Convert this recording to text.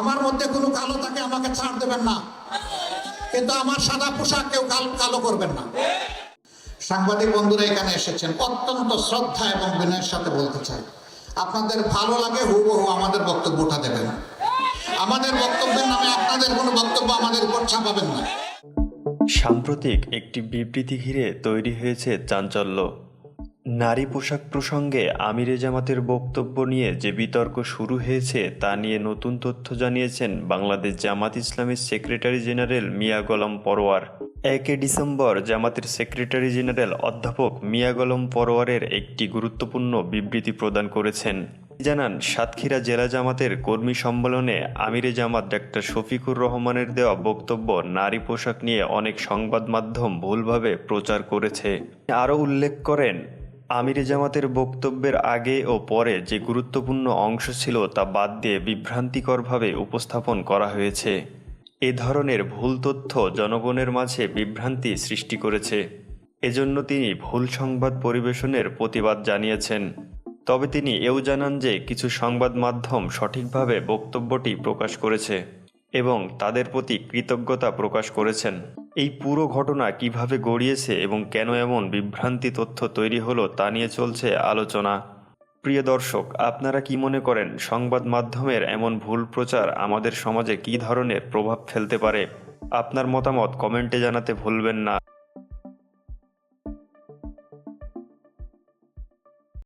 আমার মধ্যে কোনো কালো থাকে আমাকে ছাড় দেবেন না। কিন্তু আমার সাদা পোশাক কেউ কাল- করবেন না। সাংবাদিক বন্ধুরা এখানে এসেছেন, অত্যন্ত শ্রদ্ধা এবং বিনয়ের সাথে বলতে চাই। আপনাদের ভালো লাগে হুবহু আমাদের বক্তব্যটা দেবেন। আমাদের বক্তব্যের নামে আপনাদের কোনো বক্তব্য আমাদের উপর ছাপাবেন না। সাম্প্রতিক একটি বিবৃতি ঘিরে তৈরি হয়েছে চাঞ্চল্য। নারী পোশাক প্রসঙ্গে আমিরে জামাতের বক্তব্য নিয়ে যে বিতর্ক শুরু হয়েছে তা নিয়ে নতুন তথ্য জানিয়েছেন বাংলাদেশ জামাত ইসলামের সেক্রেটারি জেনারেল মিয়া গলম পরোয়ার। একে ডিসেম্বর জামাতের সেক্রেটারি জেনারেল অধ্যাপক মিয়া গলম পরোয়ারের একটি গুরুত্বপূর্ণ বিবৃতি প্রদান করেছেন। জানান, সাতক্ষীরা জেলা জামাতের কর্মী সম্মেলনে আমিরে জামাত ডাক্তার শফিকুর রহমানের দেওয়া বক্তব্য নারী পোশাক নিয়ে অনেক সংবাদ মাধ্যম ভুলভাবে প্রচার করেছে। আরও উল্লেখ করেন আমিরে জামাতের বক্তব্যের আগে ও পরে যে গুরুত্বপূর্ণ অংশ ছিল তা বাদ দিয়ে বিভ্রান্তিকরভাবে উপস্থাপন করা হয়েছে। এ ধরনের ভুল তথ্য জনগণের মাঝে বিভ্রান্তি সৃষ্টি করেছে। এজন্য তিনি ভুল সংবাদ পরিবেশনের প্রতিবাদ জানিয়েছেন। তবে তিনি এও জানান যে কিছু সংবাদ মাধ্যম সঠিকভাবে বক্তব্যটি প্রকাশ করেছে এবং তাদের প্রতি কৃতজ্ঞতা প্রকাশ করেছেন। এই পুরো ঘটনা কীভাবে গড়িয়েছে এবং কেন এমন বিভ্রান্তি তথ্য তৈরি হলো তা নিয়ে চলছে আলোচনা। প্রিয় দর্শক, আপনারা কি মনে করেন সংবাদ মাধ্যমের এমন ভুল প্রচার আমাদের সমাজে কি ধরনের প্রভাব ফেলতে পারে? আপনার মতামত কমেন্টে জানাতে ভুলবেন না।